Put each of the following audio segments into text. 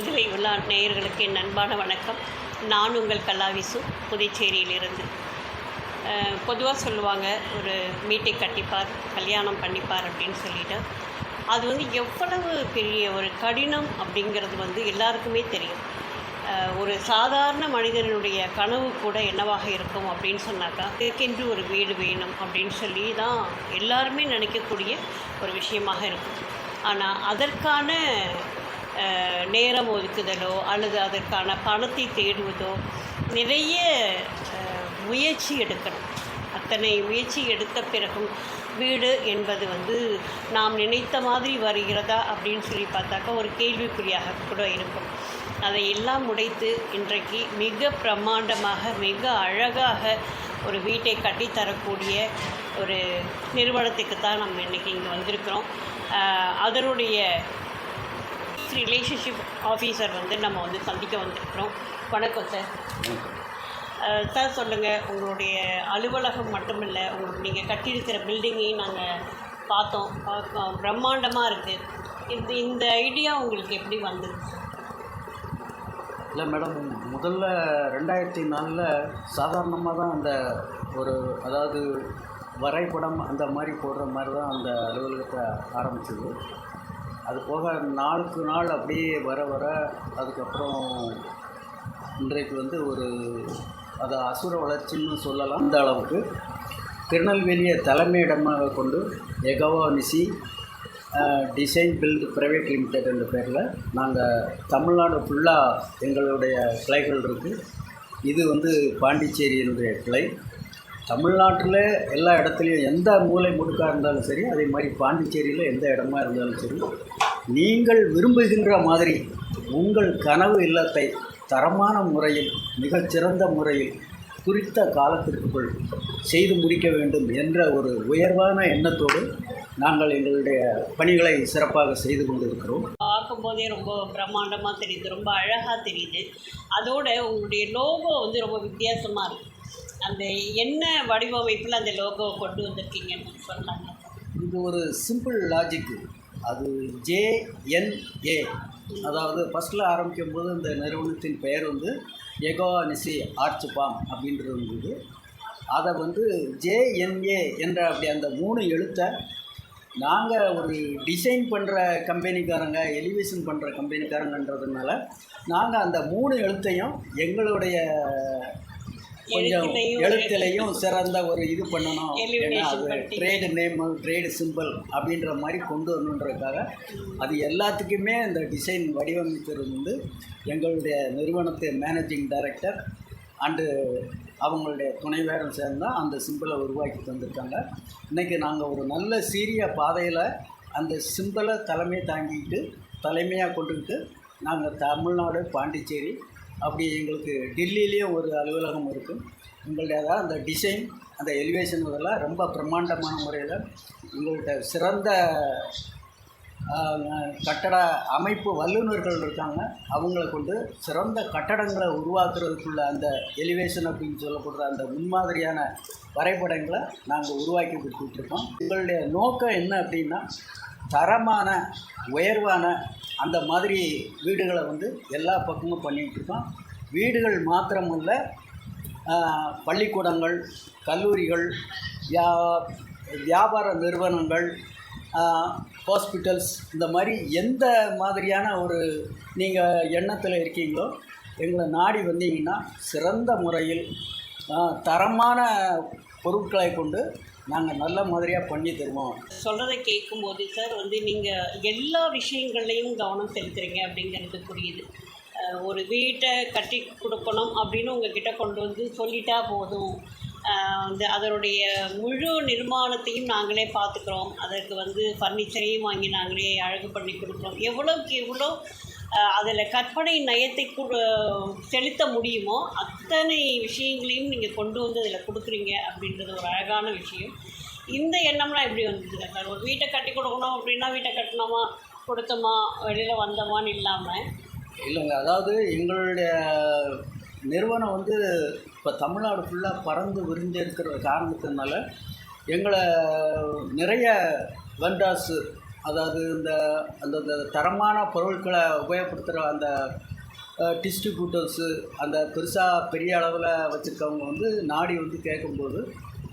புதுவை உலா நேயர்களுக்கு என் அன்பான வணக்கம். நான் உங்கள் கலாவிசு புதுச்சேரியிலிருந்து. பொதுவாக சொல்லுவாங்க ஒரு மீட்டை கட்டிப்பார் கல்யாணம் பண்ணிப்பார் அப்படின்னு சொல்லிட்டு. அது வந்து எவ்வளவு பெரிய ஒரு கடினம் அப்படிங்கிறது வந்து எல்லாருக்குமே தெரியும். ஒரு சாதாரண மனிதனுடைய கனவு கூட என்னவாக இருக்கும் அப்படின்னு சொன்னாக்கா இதுக்கென்று ஒரு வீடு வேணும் அப்படின்னு சொல்லி தான் எல்லாருமே நினைக்கக்கூடிய ஒரு விஷயமாக இருக்கும். ஆனால் அதற்கான நேரம் ஒதுக்குதலோ அல்லது அதற்கான பணத்தை தேடுவதோ நிறைய முயற்சி எடுக்கணும். அத்தனை முயற்சி எடுத்த பிறகும் வீடு என்பது வந்து நாம் நினைத்த மாதிரி வருகிறதா அப்படின்னு சொல்லி பார்த்தாக்கா ஒரு கேள்விக்குறியாக கூட இருக்கும். அதை எல்லாம் உடைத்து இன்றைக்கு மிக பிரம்மாண்டமாக மிக அழகாக ஒரு வீட்டை கட்டித்தரக்கூடிய ஒரு நிறுவனத்துக்கு தான் நம்ம இன்றைக்கி இங்கே வந்திருக்கிறோம். அதனுடைய ரிலேஷன்ஷிப் ஆஃபீஸர் வந்து நம்ம வந்து சந்திக்க வந்திருக்கிறோம். வணக்கம் சார் சார் சொல்லுங்கள் உங்களுடைய அலுவலகம் மட்டும் இல்லை உங்களுக்கு நீங்கள் கட்டியிருக்கிற பில்டிங்கையும் நாங்கள் பார்த்தோம். பிரம்மாண்டமாக இருக்குது இந்த இந்த ஐடியா உங்களுக்கு எப்படி வந்தது? இல்லை மேடம் முதல்ல ரெண்டாயிரத்தி நாலில் சாதாரணமாக தான் அந்த ஒரு அதாவது வரைபடம் அந்த மாதிரி போடுற மாதிரி தான் அந்த அலுவலகத்தை ஆரம்பிச்சது. அது போக நாளுக்கு நாள் அப்படியே வர வர அதுக்கப்புறம் இன்றைக்கு வந்து ஒரு அதை அசுர வளர்ச்சின்னு சொல்லலாம். அந்த அளவுக்கு திருநெல்வேலியை தலைமையிடமாக கொண்டு எகவானிசி டிசைன் பில்டு ப்ரைவேட் லிமிடெட் என்ற பேரில் நாங்கள் தமிழ்நாடு ஃபுல்லாக எங்களுடைய கிளைகள் இருக்குது இது வந்து பாண்டிச்சேரியினுடைய கிளை. தமிழ்நாட்டில் எல்லா இடத்துலையும் எந்த மூலை முடுக்காக இருந்தாலும் சரி அதே மாதிரி பாண்டிச்சேரியில் எந்த இடமா இருந்தாலும் சரி நீங்கள் விரும்புகின்ற மாதிரி உங்கள் கனவு இல்லத்தை தரமான முறையில் மிகச்சிறந்த முறையில் குறித்த காலத்திற்குள் செய்து முடிக்க வேண்டும் என்ற ஒரு உயர்வான எண்ணத்தோடு நாங்கள் எங்களுடைய பணிகளை சிறப்பாக செய்து கொண்டிருக்கிறோம். பார்க்கும்போதே ரொம்ப பிரம்மாண்டமாக தெரியுது ரொம்ப அழகாக தெரியுது. அதோட உங்களுடைய லோகோ வந்து ரொம்ப வித்தியாசமாக இருக்குது அந்த என்ன வடிவமைப்பில் அந்த லோகோவை கொண்டு வந்திருக்கீங்கன்னு சொன்னாங்க இது ஒரு சிம்பிள் லாஜிக்கு அது ஜேஎன்ஏ அதாவது ஃபஸ்ட்டில் ஆரம்பிக்கும் போது இந்த நிறுவனத்தின் பெயர் வந்து எகோனிசி நிசி பாம் அப்படின்றது இருந்தது. அதை வந்து ஜேஎன்ஏ என்ற அப்படி அந்த மூணு எழுத்தை நாங்கள் ஒரு டிசைன் பண்ணுற கம்பெனிக்காரங்க எலிவேஷன் பண்ணுற கம்பெனிக்காரங்கன்றதுனால நாங்கள் அந்த மூணு எழுத்தையும் எங்களுடைய கொஞ்சம் எழுத்துலையும் சிறந்த ஒரு இது பண்ணணும். ஏன்னா அது. ட்ரேடு நேம் ட்ரேடு சிம்பிள் அப்படின்ற மாதிரி கொண்டு வரணுன்றதுக்காக அது எல்லாத்துக்குமே இந்த டிசைன் வடிவமைக்கிறது வந்து எங்களுடைய நிறுவனத்து மேனேஜிங் டைரக்டர் அண்டு அவங்களுடைய துணைவேரம் சேர்ந்து தான் அந்த சிம்பிளை உருவாக்கி தந்திருக்காங்க. இன்றைக்கி நாங்கள் ஒரு நல்ல சீரிய பாதையில் அந்த சிம்பிளை தலைமை தாங்கிட்டு தலைமையாக கொண்டுக்கிட்டு நாங்கள் தமிழ்நாடு பாண்டிச்சேரி அப்படி எங்களுக்கு டெல்லியிலேயே ஒரு அலுவலகம் இருக்குது எங்களுடைய அந்த டிசைன் அந்த எலிவேஷன் இதெல்லாம் ரொம்ப பிரம்மாண்டமான முறையில் உங்கள்கிட்ட சிறந்த கட்டட அமைப்பு வல்லுநர்கள் இருக்காங்க. அவங்கள கொண்டு சிறந்த கட்டடங்களை உருவாக்குறதுக்குள்ள அந்த எலிவேஷன் அப்படின்னு சொல்லப்படுற அந்த முன்மாதிரியான வரைபடங்களை நாங்கள் உருவாக்கி கொடுத்துட்ருக்கோம் உங்களுடைய நோக்கம் என்ன அப்படின்னா தரமான உயர்வான அந்த மாதிரி வீடுகளை வந்து எல்லா பக்கமும் பண்ணிகிட்டு இருக்கோம் வீடுகள் மாத்திரமல்ல பள்ளிக்கூடங்கள் கல்லூரிகள் வியா வியாபார நிறுவனங்கள் ஹாஸ்பிட்டல்ஸ் இந்த மாதிரி எந்த மாதிரியான ஒரு நீங்கள் எண்ணத்தில் இருக்கீங்களோ எங்களை நாடி வந்தீங்கன்னா சிறந்த முறையில் தரமான பொருட்களை கொண்டு நாங்கள் நல்ல மாதிரியாக பண்ணி தருவோம். சொல்கிறத கேட்கும்போது சார் வந்து நீங்கள் எல்லா விஷயங்கள்லையும் கவனம் செலுத்துறீங்க அப்படிங்கிறது புரியுது. ஒரு வீட்டை கட்டி கொடுக்கணும் அப்படின்னு உங்ககிட்ட கொண்டு வந்து சொல்லிட்டா போதும். வந்து அதனுடைய முழு நிர்மாணத்தையும் நாங்களே பார்த்துக்குறோம். அதற்கு வந்து ஃபர்னிச்சரையும் வாங்கி நாங்களே அழகு பண்ணி கொடுக்குறோம். எவ்வளோக்கு எவ்வளோ அதில் கற்பனை நயத்தை கூட செலுத்த முடியுமோ அத்தனை விஷயங்களையும் நீங்கள் கொண்டு வந்து அதில் கொடுக்குறீங்க அப்படின்றது ஒரு அழகான விஷயம். இந்த எண்ணம்லாம் எப்படி வந்ததுங்க சார் ஒரு வீட்டை கட்டி கொடுக்கணும் அப்படின்னா வீட்டை கட்டினோமா கொடுத்தோமா? வெளியில் வந்தோமான்னு இல்லாமல் இல்லைங்க அதாவது எங்களுடைய நிறுவனம் வந்து இப்போ தமிழ்நாடு ஃபுல்லாக பறந்து விரிஞ்சு இருக்கிற காரணத்தினால எங்களை நிறைய வெண்டாஸு அதாவது இந்த அந்த தரமான பொருட்களை உபயோகப்படுத்துகிற அந்த டிஸ்ட்ரிபியூட்டர்ஸு அந்த பெருசாக பெரிய அளவில் வச்சுருக்கவங்க வந்து நாடி வந்து கேட்கும்போது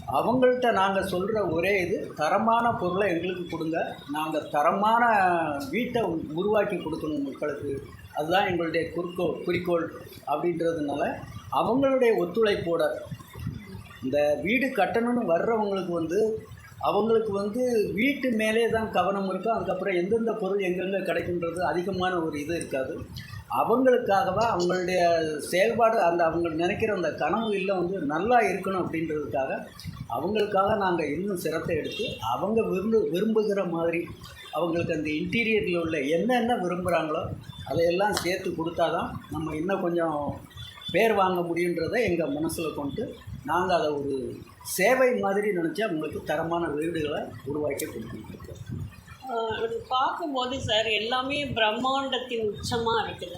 அவங்கள்ட்ட நாங்கள் சொல்கிற ஒரே இது தரமான பொருளை எங்களுக்கு கொடுங்க நாங்கள் தரமான வீட்டை உருவாக்கி கொடுக்கணும் மக்களுக்கு. அதுதான் எங்களுடைய குறிக்கோள் குறிக்கோள் அப்படின்றதுனால அவங்களுடைய ஒத்துழைப்போட இந்த வீடு கட்டணும்னு வர்றவங்களுக்கு வந்து அவங்களுக்கு வந்து வீட்டு மேலே தான் கவனம் இருக்கும் அதுக்கப்புறம் எந்தெந்த பொருள் எங்கெங்கே கிடைக்குன்றது அதிகமான ஒரு இது இருக்காது. அவங்களுக்காகவா அவங்களுடைய செயல்பாடு அந்த அவங்க நினைக்கிற அந்த கனவு இல்லை வந்து நல்லா இருக்கணும் அப்படின்றதுக்காக அவங்களுக்காக நாங்கள் இன்னும் சிரத்தை எடுத்து அவங்க விரும்பு விரும்புகிற மாதிரி அவங்களுக்கு அந்த இன்டீரியரில் உள்ள என்னென்ன விரும்புகிறாங்களோ அதையெல்லாம் சேர்த்து கொடுத்தா தான் நம்ம இன்னும் கொஞ்சம் பேர் வாங்க முடியுன்றதை எங்கள் மனசில் கொண்டு நாங்கள் அதை ஒரு சேவை மாதிரி நினச்சி அவங்களுக்கு தரமான வீடுகளை உருவாக்கி கொடுத்துருக்கோம். அது பார்க்கும்போது சார் எல்லாமே பிரம்மாண்டத்தின் உச்சமாக இருக்குது.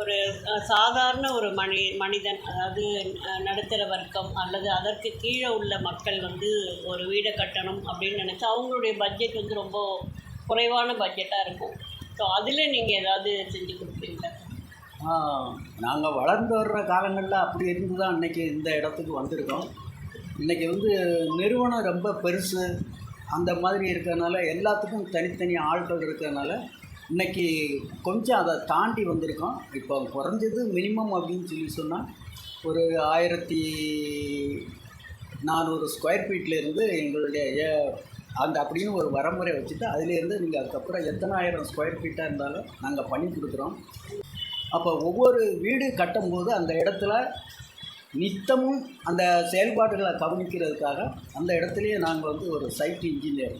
ஒரு சாதாரண ஒரு மனி மனிதன் அதாவது நடுத்தர வர்க்கம் அல்லது அதற்கு கீழே உள்ள மக்கள் வந்து ஒரு வீடை கட்டணும் அப்படின்னு நினச்சி அவங்களுடைய பட்ஜெட் வந்து ரொம்ப குறைவான பட்ஜெட்டாக இருக்கும். ஸோ அதில் நீங்கள் ஏதாவது செஞ்சு கொடுப்பீங்களா? நாங்கள் வளர்ந்து வர்ற காலங்களில் அப்படி இருந்து தான் இன்றைக்கி இந்த இடத்துக்கு வந்திருக்கோம். இன்றைக்கி வந்து நிறுவனம் ரொம்ப பெருசு. அந்த மாதிரி இருக்கிறதுனால எல்லாத்துக்கும் தனித்தனி ஆட்கள் இருக்கிறதுனால இன்றைக்கி கொஞ்சம் அதை தாண்டி வந்திருக்கோம். இப்போ குறைஞ்சது மினிமம் அப்படின்னு சொல்லி சொன்னால் ஒரு ஆயிரத்தி நானூறு ஸ்கொயர் ஃபீட்லேருந்து எங்களுடைய அந்த அப்படின்னு ஒரு வரமுறை வச்சுட்டு அதுலேருந்து நீங்கள் அதுக்கப்புறம் எத்தனை ஆயிரம் ஸ்கொயர் ஃபீட்டாக இருந்தாலும் நாங்கள் பண்ணி கொடுக்குறோம். அப்போ ஒவ்வொரு வீடு கட்டும்போது அந்த இடத்துல நித்தமும் அந்த செயல்பாடுகளை கவனிக்கிறதுக்காக அந்த இடத்துலையே நாங்கள் வந்து ஒரு சைட் இன்ஜினியர்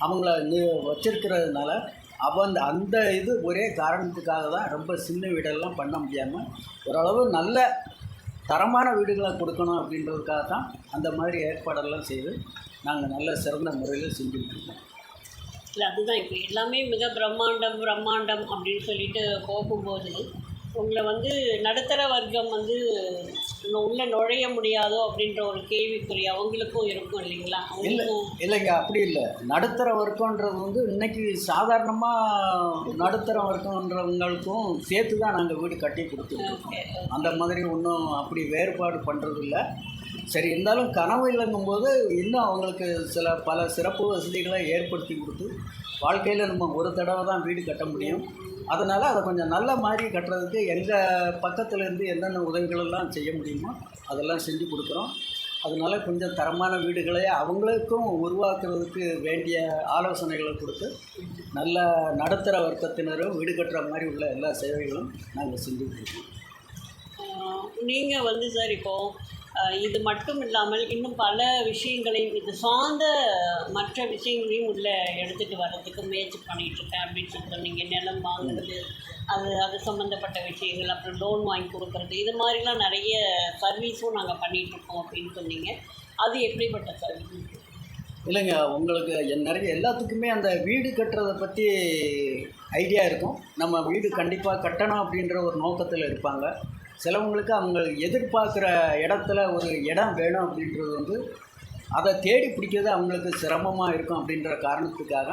அவங்கள வச்சிருக்கிறதுனால அவன் அந்த அந்த இது ஒரே காரணத்துக்காக தான் ரொம்ப சின்ன வீடெல்லாம் பண்ண முடியாமல் ஓரளவு நல்ல தரமான வீடுகளை கொடுக்கணும் அப்படின்றதுக்காக தான் அந்த மாதிரி ஏற்பாடெல்லாம் செய்து நாங்கள் நல்ல சிறந்த முறையில் செஞ்சுக்கிட்டு இருக்கோம். இல்லை அதுதான் இப்போ எல்லாமே மிக பிரம்மாண்டம் பிரம்மாண்டம் அப்படின்னு சொல்லிட்டு போகும்போது உங்களை வந்து நடுத்தர வர்க்கம் வந்து உள்ளே நுழைய முடியாதோ அப்படின்ற ஒரு கேள்விக்குறி அவங்களுக்கும் இருக்கும் இல்லைங்களா? இல்லை இல்லைங்க அப்படி இல்லை. நடுத்தர வர்க்கம்ன்றது வந்து இன்னைக்கு சாதாரணமாக நடுத்தர வர்க்கம்ன்றவங்களுக்கும் சேர்த்து தான் நாங்கள் வீடு கட்டி கொடுத்துருக்கோம் அந்த மாதிரி ஒன்றும் அப்படி வேறுபாடு பண்ணுறது இல்லை சரி இருந்தாலும் கனவு இல்லைங்கும்போது இன்னும் அவங்களுக்கு சில பல சிறப்பு வசதிகளை ஏற்படுத்தி கொடுத்து வாழ்க்கையில் நம்ம ஒரு தடவை தான் வீடு கட்ட முடியும். அதனால் அதை கொஞ்சம் நல்ல மாதிரி கட்டுறதுக்கு எங்கள் பக்கத்துலேருந்து என்னென்ன உதவிகளெல்லாம் செய்ய முடியுமோ அதெல்லாம் செஞ்சு கொடுக்குறோம். அதனால கொஞ்சம் தரமான வீடுகளை அவங்களுக்கும் உருவாக்குறதுக்கு வேண்டிய ஆலோசனைகளை கொடுத்து நல்ல நடுத்தர வர்க்கத்தினரும் வீடு கட்டுற மாதிரி உள்ள எல்லா சேவைகளும் நாங்கள் செஞ்சு கொடுக்குறோம். நீங்கள் வந்து சார் இப்போது இது மட்டும் இல்லாமல் இன்னும் பல விஷயங்களையும் இது சார்ந்த மற்ற விஷயங்களையும் உள்ளே எடுத்துகிட்டு வர்றதுக்கு முயற்சி பண்ணிகிட்ருக்கேன் இருக்கேன் அப்படின்னு சொல்லி சொன்னீங்க நிலம் வாங்குறது அது அது சம்மந்தப்பட்ட விஷயங்கள் அப்புறம் லோன் வாங்கி கொடுக்கறது இது மாதிரிலாம் நிறைய சர்வீஸும் நாங்கள் பண்ணிகிட்ருக்கோம் அப்படின்னு சொன்னீங்க. அது எப்படிப்பட்ட சர்வீஸ் இல்லைங்க உங்களுக்கு நிறைய எல்லாத்துக்குமே அந்த வீடு கட்டுறதை பற்றி ஐடியா இருக்கும். நம்ம வீடு கண்டிப்பாக கட்டணும் அப்படின்ற ஒரு நோக்கத்தில் இருப்பாங்க. சிலவங்களுக்கு அவங்க எதிர்பார்க்குற இடத்துல ஒரு இடம் வேணும் அப்படின்றது வந்து அதை தேடி பிடிக்கிறது அவங்களுக்கு சிரமமாக இருக்கும் அப்படின்ற காரணத்துக்காக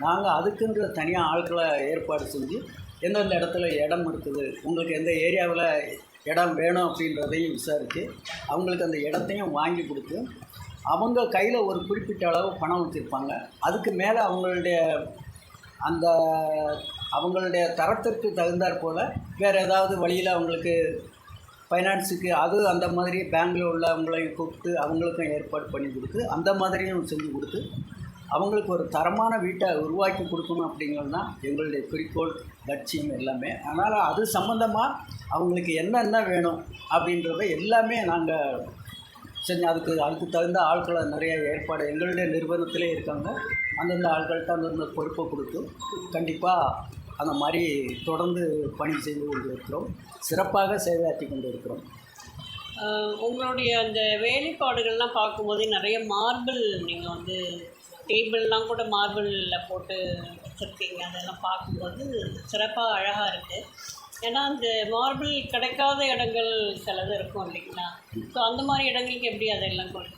நாங்கள் அதுக்குன்ற தனியாக ஆட்களை ஏற்பாடு செஞ்சு எந்தெந்த இடத்துல இடம் இருக்குது உங்களுக்கு எந்த ஏரியாவில் இடம் வேணும் அப்படின்றதையும் விசாரித்து அவங்களுக்கு அந்த இடத்தையும் வாங்கி கொடுத்து அவங்க கையில் ஒரு குறிப்பிட்ட அளவு பணம் வச்சுருப்பாங்க. அதுக்கு மேலே அவங்களுடைய அந்த அவங்களுடைய தரத்திற்கு தகுந்தாற் போல் வேறு ஏதாவது வழியில் அவங்களுக்கு ஃபைனான்ஸுக்கு அது அந்த மாதிரி பேங்கில் உள்ளவங்களையும் கூப்பிட்டு அவங்களுக்கும் ஏற்பாடு பண்ணி கொடுத்து அந்த மாதிரியும் செஞ்சு கொடுத்து அவங்களுக்கு ஒரு தரமான வீட்டை உருவாக்கி கொடுக்கணும் அப்படிங்கிறது தான் எங்களுடைய குறிக்கோள் லட்சியம் எல்லாமே. அதனால் அது சம்மந்தமாக அவங்களுக்கு என்னென்ன வேணும் அப்படின்றத எல்லாமே நாங்கள் செஞ்சு அதுக்கு அதுக்கு தகுந்த ஆட்களை நிறைய ஏற்பாடு எங்களுடைய நிறுவனத்திலே இருக்காங்க. அந்தந்த ஆட்கள்கிட்ட அந்தந்த பொறுப்பை கொடுத்து கண்டிப்பாக அந்த மாதிரி தொடர்ந்து பணி செய்து கொண்டு இருக்கிறோம் சிறப்பாக சேவையாற்றி கொண்டு இருக்கிறோம் ஆஹ் உங்களுடைய அந்த வேலைப்பாடுகள்லாம் பார்க்கும்போது நிறைய மார்பிள் நீங்கள் வந்து டேபிள்லாம் கூட மார்பிளில் போட்டு வச்சுருக்கீங்க. அதெல்லாம் பார்க்கும்போது சிறப்பாக அழகாக இருக்குது ஏன்னா அந்த மார்பிள் கிடைக்காத இடங்கள் சிலது இருக்கும் இல்லைங்களா? ஸோ அந்த மாதிரி இடங்களுக்கு எப்படி அதெல்லாம் கொண்டு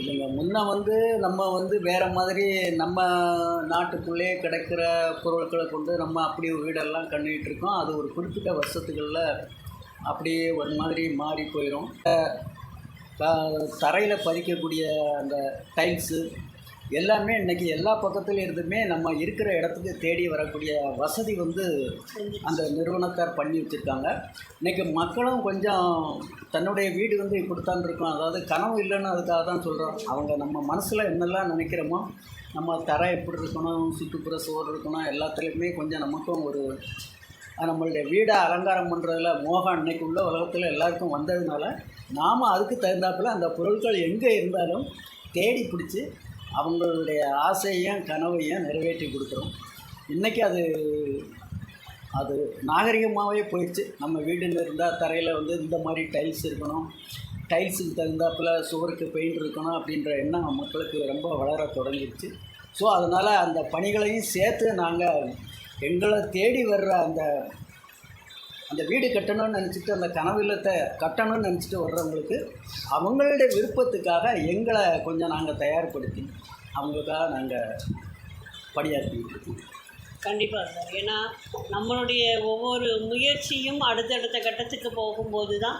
இல்லைங்க. முன்ன வந்து நம்ம வந்து வேறு மாதிரி நம்ம நாட்டுக்குள்ளே கிடைக்கிற பொருட்களை கொண்டு நம்ம அப்படியே வீடெல்லாம் கண்ணிட்டு இருக்கோம். அது ஒரு குறிப்பிட்ட வருஷத்துகளில் அப்படியே ஒரு மாதிரி மாறி போயிடும் தரையில் பதிக்கக்கூடிய அந்த டைல்ஸு எல்லாமே இன்றைக்கி எல்லா பக்கத்துலேருந்துமே நம்ம இருக்கிற இடத்துக்கு தேடி வரக்கூடிய வசதி வந்து அந்த நிறுவனத்தார் பண்ணி வச்சுருக்காங்க. இன்றைக்கி மக்களும் கொஞ்சம் தன்னுடைய வீடு வந்து இப்படித்தான் இருக்கும். அதாவது கனவு இல்லைன்னு அதுக்காக தான் சொல்கிறோம் அவங்க நம்ம மனசில் என்னெல்லாம் நினைக்கிறோமோ நம்ம தர எப்படி இருக்கணும் சுற்றுப்புற சுவர் இருக்கணும் எல்லாத்துலேயுமே கொஞ்சம் நமக்கும் ஒரு நம்மளுடைய வீடை அலங்காரம் பண்ணுறதுல மோகம் அன்னைக்கு உள்ள உலகத்தில் எல்லாருக்கும் வந்ததுனால நாம் அதுக்கு தகுந்தாப்புல அந்த பொருட்கள் எங்கே இருந்தாலும் தேடி பிடிச்சி அவங்களுடைய ஆசையும் கனவையும் நிறைவேற்றி கொடுக்குறோம். இன்றைக்கி அது அது நாகரிகமாகவே போயிடுச்சு. நம்ம வீடுன்னு இருந்தால் தரையில் வந்து இந்த மாதிரி டைல்ஸ் இருக்கணும். டைல்ஸுக்கு தகுந்தாப்புல சுவருக்கு பெயிண்ட் இருக்கணும் அப்படின்ற எண்ணம் மக்களுக்கு ரொம்ப வளர தொடங்கிடுச்சு. ஸோ அதனால் அந்த பணிகளையும் சேர்த்து நாங்கள் எங்களை தேடி வர்ற அந்த அந்த வீடு கட்டணும்னு நினச்சிட்டு அந்த கனவு இல்லத்தை கட்டணும்னு நினச்சிட்டு வர்றவங்களுக்கு அவங்களுடைய விருப்பத்துக்காக எங்களை கொஞ்சம் நாங்கள் தயார்படுத்தி அவங்களுக்காக நாங்கள் பணியாற்றிக்கிட்டு இருக்கோம். கண்டிப்பாக சார். ஏன்னா நம்மளுடைய ஒவ்வொரு முயற்சியும் அடுத்தடுத்த கட்டத்துக்கு போகும்போது தான்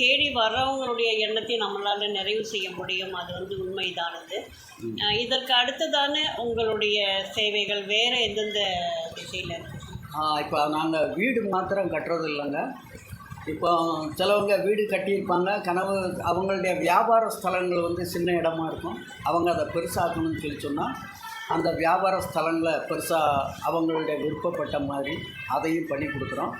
தேடி வர்றவங்களுடைய எண்ணத்தையும் நம்மளால் நிறைவு செய்ய முடியும். அது வந்து உண்மைதானது. இதற்கு அடுத்ததான உங்களுடைய சேவைகள் வேறு எந்தெந்த திசையில் இருக்குது இப்போ நாங்கள் வீடு மாத்திரம் கட்டுறது இல்லைங்க. இப்போ சிலவங்க வீடு கட்டியிருப்பாங்க கனவு அவங்களுடைய வியாபார ஸ்தலங்கள் வந்து சின்ன இடமா இருக்கும். அவங்க அதை பெருசாக்கணும்னு சொல்லி சொன்னால் அந்த வியாபார ஸ்தலங்களை பெருசாக அவங்களுடைய விருப்பப்பட்ட மாதிரி அதையும் பண்ணி கொடுக்குறோம்.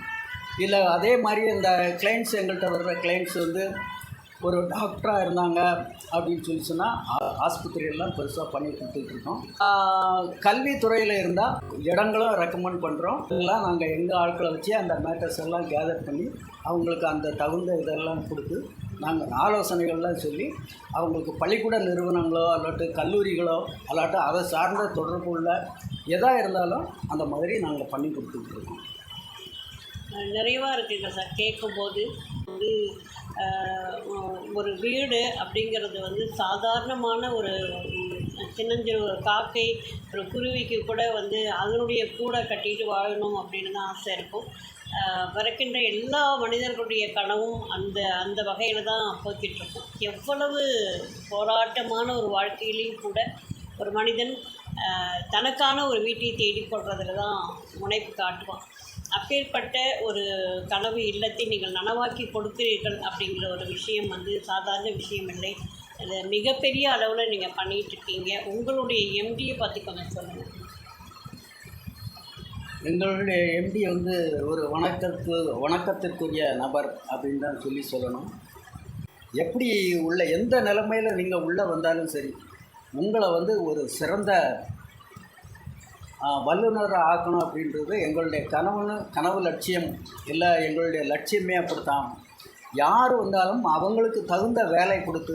இல்லை அதே மாதிரி இந்த கிளைண்ட்ஸ் எங்கள்கிட்ட வர்ற கிளைண்ட்ஸ் வந்து ஒரு டாக்டராக இருந்தாங்க அப்படின்னு சொல்லி சொன்னால் ஆஸ்பத்திரியெல்லாம் பெருசாக பண்ணி கொடுத்துட்ருக்கோம் கல்வித்துறையில் இருந்தால் இடங்களும் ரெக்கமெண்ட் பண்ணுறோம் இதெல்லாம் நாங்கள் எங்கள் ஆட்களை வச்சு அந்த மேட்டர்ஸ் எல்லாம் கேதர் பண்ணி அவங்களுக்கு அந்த தகுந்த இதெல்லாம் கொடுத்து நாங்கள் ஆலோசனைகள்லாம் சொல்லி அவங்களுக்கு பள்ளிக்கூட நிறுவனங்களோ அல்லாட்டு கல்லூரிகளோ அல்லாட்டு அதை சார்ந்த தொடர்பு உள்ள எதாக இருந்தாலும் அந்த மாதிரி நாங்கள் பண்ணி கொடுத்துட்ருக்கோம் நிறைவாக இருக்குங்க சார். கேட்கும்போது வந்து ஒரு வீடு அப்படிங்கிறது வந்து சாதாரணமான ஒரு சின்னஞ்சிறு ஒரு காக்கை ஒரு குருவிக்கு கூட வந்து அதனுடைய கூடை கட்டிட்டு வாழணும் அப்படின்னு தான் ஆசை இருக்கும். பிறக்கின்ற எல்லா மனிதர்களுடைய கனவும் அந்த அந்த வகையில் தான் போய்கிட்டுருக்கும் எவ்வளவு போராட்டமான ஒரு வாழ்க்கையிலையும் கூட ஒரு மனிதன் தனக்கான ஒரு வீட்டை தேடி கொள்றதுல தான் முனைப்பு காட்டுவான். அப்பேற்பட்ட ஒரு கனவு இல்லத்தை நீங்கள் நனவாக்கி கொடுக்கிறீர்கள் அப்படிங்கிற ஒரு விஷயம் வந்து சாதாரண விஷயம் இல்லை. அது மிகப்பெரிய அளவில் நீங்கள் பண்ணிகிட்டு இருக்கீங்க உங்களுடைய எம்டியை பற்றி கொஞ்சம் சொல்லுங்கள் எங்களுடைய எம்டி வந்து ஒரு வணக்கத்து வணக்கத்திற்குரிய நபர் அப்படின்னு தான் சொல்லி சொல்லணும். எப்படி உள்ள எந்த நிலைமையில் நீங்கள் உள்ளே வந்தாலும் சரி உங்களை வந்து ஒரு சிறந்த வல்லுநராக ஆக்கணும் அப்படின்றது எங்களுடைய கனவுன்னு கனவு லட்சியம். இல்லை எங்களுடைய லட்சியமே அப்படித்தான். யார் வந்தாலும் அவங்களுக்கு தகுந்த வேலை கொடுத்து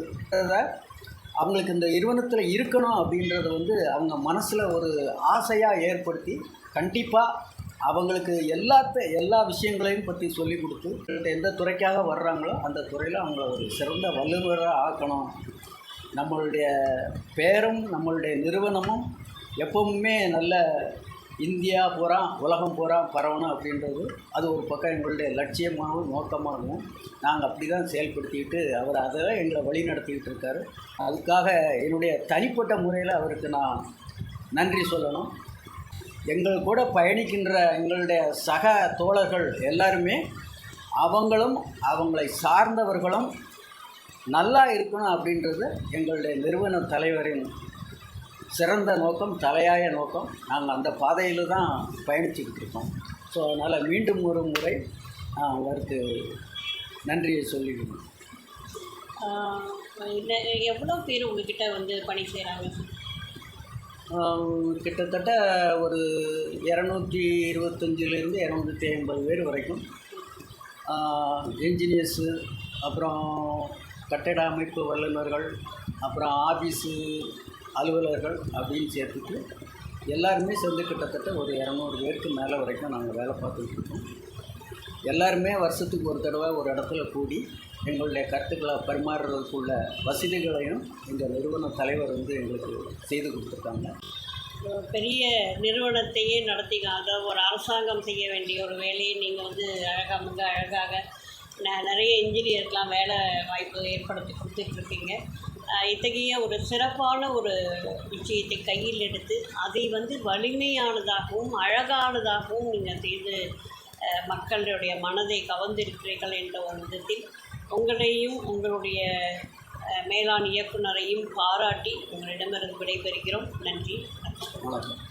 அவங்களுக்கு இந்த நிறுவனத்தில் இருக்கணும் அப்படின்றத வந்து அவங்க மனசில் ஒரு ஆசையாக ஏற்படுத்தி கண்டிப்பாக அவங்களுக்கு எல்லாத்த எல்லா விஷயங்களையும் பற்றி சொல்லி கொடுத்து எந்த துறைக்காக வர்றாங்களோ அந்த துறையில் அவங்கள ஒரு சிறந்த வல்லுநராக ஆக்கணும். நம்மளுடைய பேரும் நம்மளுடைய நிறுவனமும் எப்பவுமே நல்ல இந்தியா பூரா உலகம் பூரா பரவணும் அப்படின்றது அது ஒரு பக்கம் எங்களுடைய லட்சியமாகவும் நோக்கமாகவும் நாங்கள் அப்படி தான் செயல்படுத்திக்கிட்டு அவர் அதை எங்களை வழி நடத்திக்கிட்டு இருக்காரு. அதுக்காக என்னுடைய தனிப்பட்ட முறையில் அவருக்கு நான் நன்றி சொல்லணும். எங்கள் கூட பயணிக்கின்ற எங்களுடைய சக தோழர்கள் எல்லாருமே அவங்களும் அவங்களை சார்ந்தவர்களும் நல்லா இருக்கணும் அப்படின்றது எங்களுடைய நிறுவன தலைவரின் சிறந்த நோக்கம் தலையாய நோக்கம். நாங்கள் அந்த பாதையில் தான் பயணிச்சுக்கிட்டு இருக்கோம். ஸோ அதனால் மீண்டும் ஒரு முறை அவருக்கு நன்றியை சொல்லிடுவேன் எவ்வளோ பேர் உங்ககிட்ட வந்து பணி செய்கிறாங்க கிட்டத்தட்ட ஒரு இரநூத்தி இருபத்தஞ்சிலேருந்து இரநூத்தி ஐம்பது பேர் வரைக்கும். என்ஜினியர்ஸு அப்புறம் கட்டட அமைப்பு வல்லுநர்கள் அப்புறம் ஆஃபீஸு அலுவலர்கள் அப்படின்னு சேர்த்துட்டு எல்லாருமே சேர்ந்து கிட்டத்தட்ட ஒரு இரநூறு பேருக்கு மேலே வரைக்கும் நாங்கள் வேலை பார்த்துட்டு இருக்கோம் எல்லாருமே வருஷத்துக்கு ஒரு தடவை ஒரு இடத்துல கூடி எங்களுடைய கருத்துக்களை பரிமாறுறதுக்குள்ள வசதிகளையும் எங்கள் நிறுவன தலைவர் வந்து எங்களுக்கு செய்து கொடுத்துருக்காங்க. ஒரு பெரிய நிறுவனத்தையே நடத்தி அதாவது ஒரு அரசாங்கம் செய்ய வேண்டிய ஒரு வேலையை நீங்கள் வந்து அழகாக மிக அழகாக நிறைய இன்ஜினியர்க்கெலாம் வேலை வாய்ப்பு ஏற்படுத்தி கொடுத்துட்ருக்கீங்க. இத்தகைய ஒரு சிறப்பான ஒரு விஷயத்தை கையில் எடுத்து அதை வந்து வலிமையானதாகவும் அழகானதாகவும் நீங்கள் செய்து மக்களுடைய மனதை கவர்ந்திருக்கிறீர்கள் என்ற ஒரு விதத்தில் உங்களையும் உங்களுடைய மேலாண் இயக்குனரையும் பாராட்டி உங்களிடமிருந்து விடைபெறுகிறோம். நன்றி. வணக்கம்